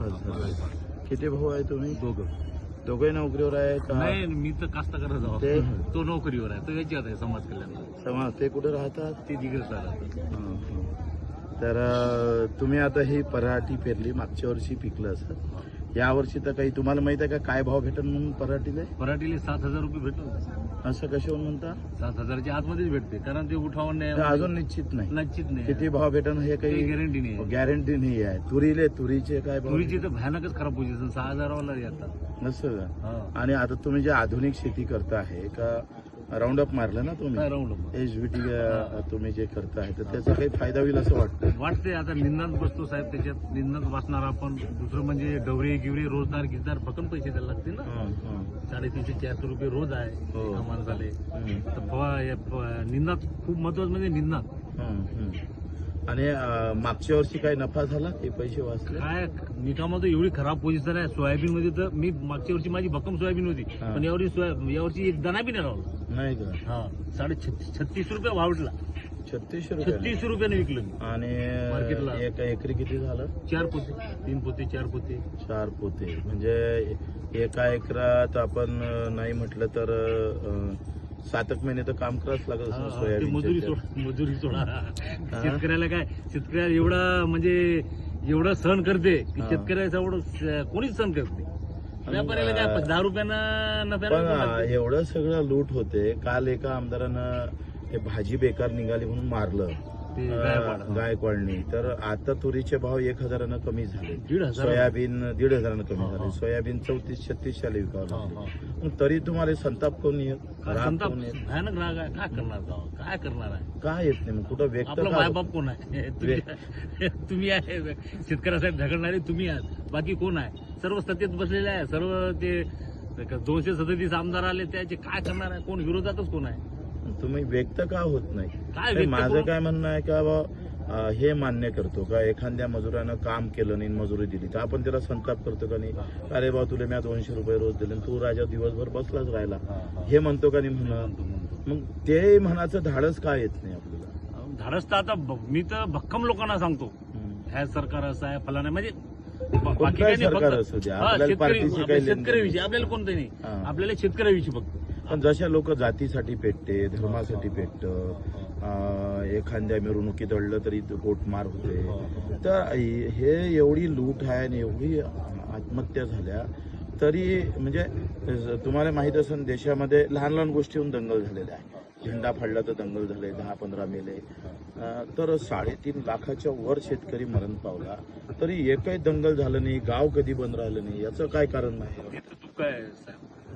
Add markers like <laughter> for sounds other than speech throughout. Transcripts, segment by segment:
किती भाऊ आहे तुम्ही? दोघं. दोघे नोकरीवर आहे का? नाही मी तर कास्तकार जाऊ ते? <laughs> तो नोकरीवर आहे. तो याच्यात आहे समाज कल्याण समाज ते कुठे राहतात? ते हं, हं. तर अं, तुम्ही आता ही पराठी पेरली मागच्या वर्षी पिकलं असं. या वर्षी तर काही तुम्हाला माहीत आहे का काय भाव भेटेल म्हणून पराठीले? पराठीला सात हजार रुपये भेटत असं कशावरून म्हणता? सात हजारच्या आतमध्येच भेटते कारण ते उठावून नाही अजून निश्चित नाही. निश्चित नाही. किती भाव भेटेल हे काही काही गॅरंटी नाही. गॅरंटी नाही आहे. तुरीले तुरीचे काय भाव तुरीची तर भयानकच खराब पोझिशन सहा हजारावाला येतात. नसतं का? हा. आणि आता तुम्ही जे आधुनिक शेती करता आहे का राऊंड अप मारलं ना तुम्ही राऊंड एच बी टी तुम्ही जे करताय तर त्याचा काही फायदा होईल असं वाटतं वाटते आता निंदात बसतो साहेब त्याच्यात निंदात बसणार आपण दुसरं म्हणजे डवरे गिवरे रोजदार गिजदार फकन पैसे द्यायला लागते ना. साडेतीनशे चारशे रुपये रोज आहे हो. माणसाले. तर निंदात खूप महत्वाचं म्हणजे निंदात. आणि मागच्या वर्षी काय नफा झाला ते पैसे वाचले? काय निकामध्ये एवढी खराब पोझिशन आहे. सोयाबीन मध्ये तर मी मागच्या वर्षी माझी भक्कम सोयाबीन होती. हा. पण यावर्षी सोया यावर्षी एक दाना बी नाही नाही का? हा. साडे छत्तीस छत्तीस रुपये भावटला छत्तीसशे रुपये. छत्तीस रुपयाने विकलं मी. आणि मार्केटला. एक एकरी किती झालं? चार पोते. तीन पोते चार पोते. चार पोते. म्हणजे एका एकरात आपण नाही म्हटलं तर अं, सातक महिने तर काम करावंच लागत असेल मजुरी सोड मजुरी सोडा. शेतकऱ्याला काय शेतकऱ्याला एवढा म्हणजे एवढं सहन करते की हा. शेतकऱ्याचं एवढं स- कोणीच सहन करते व्यापाऱ्याला काय दहा रुपयानं पण एवढं सगळं लूट होते. काल एका आमदारानं हे भाजी बेकार निघाली म्हणून मारलं. ते अं, गायकवाड. गायकवाडनी तर आता तुरीचे भाव एक हजारानं कमी झाले. दीड हजार सोयाबीन दीड हजारानं कमी झाले. सोयाबीन चौतीस छत्तीस शाले विकावं लागले. मग तरी तुम्हाला संताप कोण येत संताप? भयानक राग आहे. काय करणार काय करणार आहे? काय येत नाही मग? कुठं व्यक्त आपला? मायबाप कोण आहे? <laughs> तुम्ही <laughs> तुम्ही आहे. शेतकऱ्यासाठी झगडणारे तुम्ही आहात. बाकी कोण आहे? सर्व सत्तेत बसलेले आहे. सर्व ते दोनशे सदतीस आमदार आले त्याचे काय करणार आहे? कोण? विरोधातच कोण आहे? तुम्ही व्यक्त का होत नाही? काय माझं? काय म्हणणं आहे का बा हे मान्य करतो का? एखाद्या मजुरानं काम केलं नाही मजुरी दिली तर आपण त्याला संताप करतो का नाही? अरे बा तुला मी दोनशे रुपये रोज दिले तू राजा दिवसभर बसलाच राहिला. हे म्हणतो का नाही म्हणतो. मग ते म्हणाचं धाडस का येत नाही आपल्याला? धाडस तर आता मी तर भक्कम लोकांना सांगतो. ह्या सरकार असं आहे फलाना म्हणजे बाकी काही नाही सरकार फक्त असू द्या, आपल्याला शेतकरी शेतकऱ्याविषयी आपल्याला कोणतं नाही. आपल्याला शेतकऱ्याविषयी फक्त. पण जशा लोक जातीसाठी पेटते धर्मासाठी पेटत एखाद्या मिरवणुकीत अडलं तरी तो पोटमार होते. तर हे एवढी लूट आहे आणि एवढी आत्महत्या झाल्या तरी म्हणजे तुम्हाला माहीत असेल देशामध्ये लहान लहान गोष्टीहून दंगल झालेल्या आहे. झेंडा फाडला तर दंगल झाले दहा पंधरा मेले. तर साडेतीन लाखाच्या वर शेतकरी मरण पावला. तरी एकही दंगल झालं नाही गाव कधी बंद राहिलं नाही याचं काय कारण नाही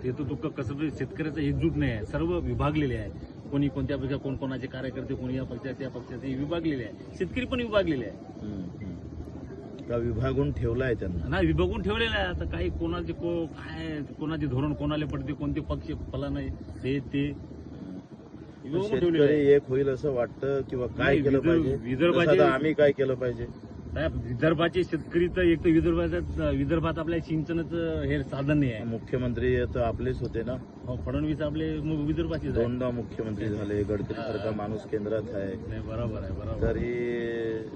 ते तर दुःख आहे तर कसं बी शेतकऱ्याचं एकजूट नाही आहे. सर्व विभागलेले आहे. कोणी कोणत्या पक्षा कोण कोणाचे कार्यकर्ते कोणी या पक्षाचे त्या पक्षाचे विभागलेले आहे. शेतकरी पण विभागलेले आहे. का विभागून ठेवलाय त्यांना? ना विभागून ठेवलेलं आहे. आता काही कोणाचे को काय कोणाचे धोरण कोणाला पडते कोणते पक्ष फला नाही ते. ते विभागून ठेवलेलं शेतकरी आहे. एक होईल असं वाटतं किंवा काय नाही, केलं विदर्भ- पाहिजे? विदर्भाचे- आता आम्ही काय केलं पाहिजे? साहेब विदर्भाचे शेतकरी तर एक तर विदर्भात विदर्भात आपल्या सिंचनाचं हे साधन नाही आहे. मुख्यमंत्री तर आपलेच होते ना? हो, फडणवीस आपले मु- आहे दोनदा मुख्यमंत्री झाले गडकरी सारखा माणूस केंद्रात आहे. नाही बरोबर आहे बरोबर. तरी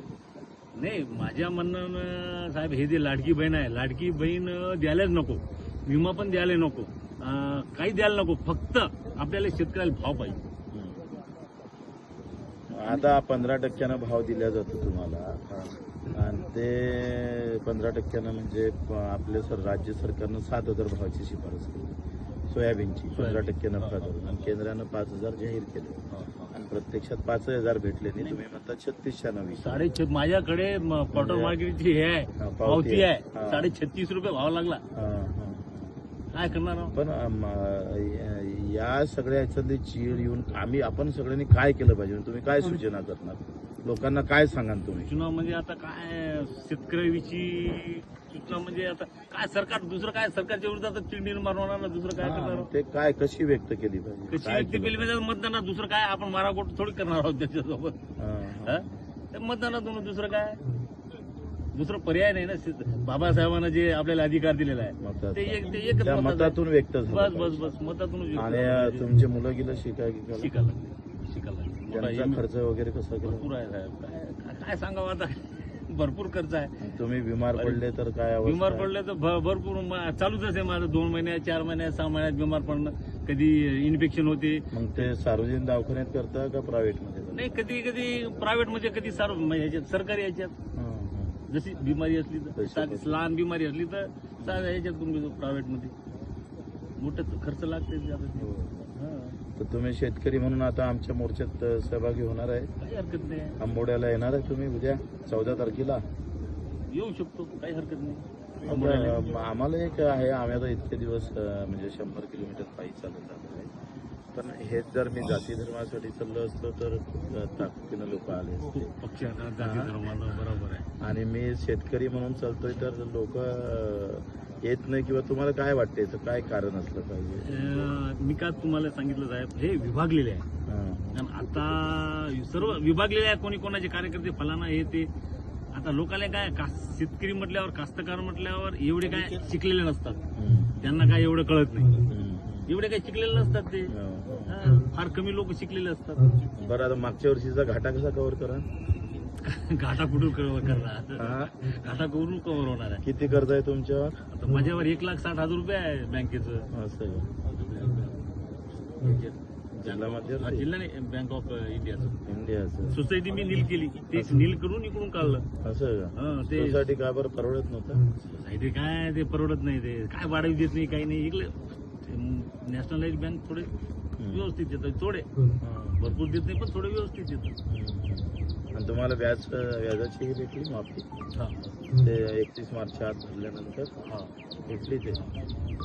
नाही माझ्या म्हणणं साहेब हे जे लाडकी बहीण आहे लाडकी बहीण अं, द्यायलाच नको. विमा पण द्यायला नको. अं, काही द्यायला नको. फक्त आपल्याला शेतकऱ्याला भाव पाहिजे. आता पंधरा टक्क्यानं भाव दिला जातो तुम्हाला. आणि ते पंधरा टक्क्यानं म्हणजे आपले सर राज्य सरकारनं सात हजार भावाची शिफारस केली. सोयाबीनची पंधरा टक्के नफा धरून आणि केंद्रानं पाच हजार जाहीर केले. आणि प्रत्यक्षात पाच हजार भेटले नाही. तुम्ही म्हणता छत्तीसशा नवी साडे माझ्याकडे म- क्वार्टर मार्केटची हे आहे. पावती आहे. साडे छत्तीस रुपये भाव लागला. काय करणार? पण या सगळ्या याच्यातली चीड येऊन आम्ही आपण सगळ्यांनी काय केलं पाहिजे? तुम्ही काय सूचना करणार? लोकांना काय सांगाल तुम्ही? सूचना म्हणजे आता काय शेतकऱ्याविषयी सूचना म्हणजे आता काय सरकार दुसरं काय? सरकारच्या विरोधात चिंडीन मारवणार ना? दुसरं काय करणार? ते काय कशी व्यक्त केली पाहिजे? कशी व्यक्ती केलं पाहिजे? मतदानात दुसरं काय? आपण माराकोट थोडी करणार आहोत त्याच्यासोबत. मतदानातून दुसरं काय? दुसरं पर्याय नाही ना बाबासाहेबांना जे आपल्याला अधिकार दिलेला आहे. ते एक ते आहे. मतातून व्यक्त बस बस बस मतातून आणि तुमचे मुलं गेलं? शिकायला शिकायला एम- खर्च वगैरे कसा भरपूर आहे साहेब काय सांगावं आता <laughs> भरपूर खर्च आहे तुम्ही बिमार पडले तर काय बिमार? पडले तर भरपूर चालूच आहे माझं दोन महिन्यात चार महिन्यात सहा महिन्यात बिमार पडणं कधी इन्फेक्शन होते मग ते सार्वजनिक दवाखान्यात करता का प्रायव्हेटमध्ये? नाही कधी कधी प्रायव्हेटमध्ये कधी सार म्हणजे सरकारी याच्यात. जशी बिमारी असली तर साधी. लहान बिमारी असली तर साध्या ह्याच्यात करून घेतो प्रायव्हेटमध्ये. मोठं खर्च लागते. हो. तर तुम्ही शेतकरी म्हणून आता आमच्या मोर्चात सहभागी होणार आहे. काही हरकत नाही. आंबोड्याला येणार आहे तुम्ही उद्या चौदा तारखेला. येऊ शकतो काही हरकत नाही. आम्हाला एक आहे आम्ही आता इतके दिवस म्हणजे शंभर किलोमीटर पायी चालत जातो आहे. पण हेच जर मी जाती धर्मासाठी चाललो असतो तर ताकदीनं लोक आले असते. जाती धर्मानं बरोबर आहे. आणि मी शेतकरी म्हणून चालतोय तर लोक येत नाही किंवा तुम्हाला काय वाटतं याचं काय कारण असलं पाहिजे? मी का तुम्हाला सांगितलं साहेब हे विभागलेले आहे. कारण आता सर्व विभागलेले आहे कोणी कोणाचे कार्यकर्ते फलाना हे ते. आता लोकांना काय शेतकरी म्हटल्यावर कास्तकार म्हटल्यावर एवढे काय शिकलेले नसतात. त्यांना काय एवढं कळत नाही. एवढे काही शिकलेले नसतात ते. हो. फार कमी लोक शिकलेले असतात. बरं आता मागच्या वर्षीचा घाटा कसा कव्हर करा घाटा कुठून कव्हर करणार? हा? घाटा कुठून कव्हर होणार आहे? किती कर्ज आहे तुमच्यावर? आता माझ्यावर एक लाख साठ हजार रुपये आहे बँकेचं. असं आहे. जिल्हा हा, मध्यवर्ती जिल्हा नाही बँक ऑफ इंडियाचं इंडियाचं सोसायटी मी नील केली. ते नील करून इकडून काढलं. असं आहे का? हा, ते का बरं परवडत नव्हतं? सोसायटी काय ते परवडत नाही ते. काय वाढवी देत नाही काही नाही. इकडे नॅशनलाइज बँक थोडे व्यवस्थित देतात थोडे. हां. भरपूर देत नाही पण थोडे व्यवस्थित देतात. हम्म. आणि तुम्हाला व्याज व्याजाची भेटली माफी? हा. ते एकतीस मार्च आत भरल्यानंतर हा. भेटली ते?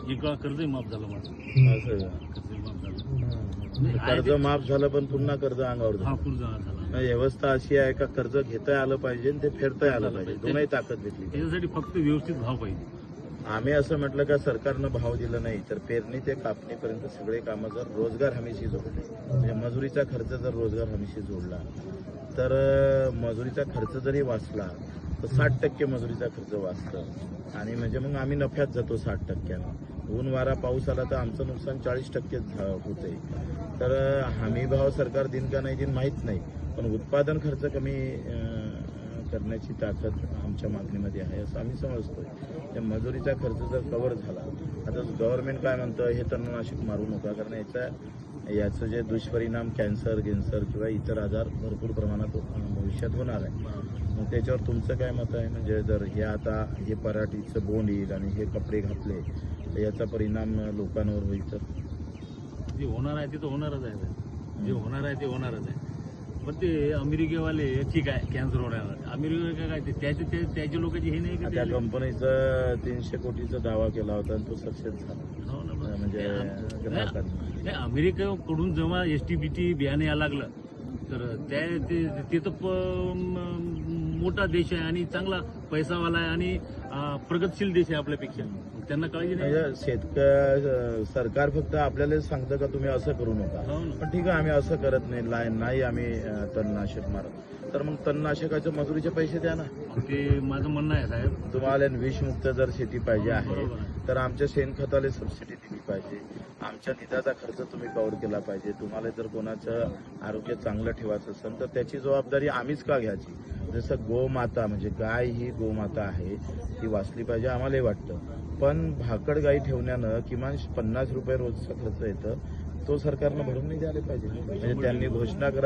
एक कर्जही माफ झालं माझं. असं? कर्जही माफ झालं. आहे कर्ज माफ झालं पण पुन्हा कर्ज अंगावर हा झाला. व्यवस्था अशी आहे का कर्ज घेता आलं पाहिजे आणि ते फेडता आलं पाहिजे? दोनही ताकद पाहिजे. त्याच्यासाठी फक्त व्यवस्थित भाव पाहिजे. आम्ही असं म्हटलं का सरकारनं भाव दिला नाही तर पेरणी ते कापणीपर्यंत सगळे कामं जर रोजगार हमीशी जोडले म्हणजे मजुरीचा खर्च जर रोजगार हमीशी जोडला तर मजुरीचा खर्च जरी वाचला तर साठ टक्के मजुरीचा खर्च वाचतं. आणि म्हणजे मग आम्ही नफ्यात जातो साठ टक्क्यानं. ऊन वारा पाऊस आला तर आमचं नुकसान चाळीस टक्के होते. तर हमी भाव सरकार दिन का नाही दिन माहीत नाही पण उत्पादन खर्च कमी करण्याची ताकद आमच्या मागणीमध्ये आहे असं आम्ही समजतोय. त्या मजुरीचा खर्च जर कव्हर झाला आता गव्हर्नमेंट काय म्हणतं हे तणनाशक मारू नका कारण याचा याचं जे दुष्परिणाम कॅन्सर गेन्सर किंवा इतर आजार भरपूर प्रमाणात भविष्यात होणार आहे. मग त्याच्यावर तुमचं काय मत आहे? म्हणजे जर हे आता हे पराठीचं बोंड येईल आणि हे कपडे घातले तर याचा परिणाम लोकांवर होईल तर? जे होणार आहे ते तर होणारच आहे. जे होणार आहे ते होणारच आहे. पण ते अमेरिकेवाले ठीक आहे कॅन्सर होणार अमेरिका काय ते त्याचे ते त्याच्या लोकांची हे नाही का त्या कंपनीचा तीनशे कोटीचा दावा केला होता आणि तो सक्सेस झाला. हो ना, बरं. म्हणजे ते- ग्राहकांना. नाही, अमेरिकेकडून जेव्हा एस टी बी टी बियाणे यायला लागलं तर त्या ते ते तर प- म- मोठा देश आहे आणि चांगला पैसावाला आहे आणि अं, प्रगतशील देश आहे आपल्यापेक्षा. त्यांना काळजी नाही. म्हणजे सरकार फक्त आपल्याला सांगतं का तुम्ही असं करू नका? हो ना. पण ठीक आहे आम्ही असं करत नाही ला- नाही आम्ही अं, तणनाशक मारत. तर मग तणनाशकाचे मजुरीचे पैसे द्या ना. ते माझं म्हणणं आहे साहेब. तुम्हाला विषमुक्त जर शेती पाहिजे आहे बरोबर आहे. तर आमच्या शेणखताला सबसिडी दिली पाहिजे. आमच्या निधाचा खर्च तुम्ही कव्हर केला पाहिजे. तुम्हाला जर कोणाचं आरोग्य चांगलं ठेवायचं असेल तर त्याची जबाबदारी आम्हीच का घ्यायची? जसं गोमाता म्हणजे गाय ही गोमाता आहे ती वाचली पाहिजे आम्हालाही वाटतं. पण भाकड गाई ठेवण्यानं किमान पन्नास रुपये रोजचा खर्च येतं. तो सरकारनं भरून नाही द्यायला पाहिजे. म्हणजे त्यांनी घोषणा करायची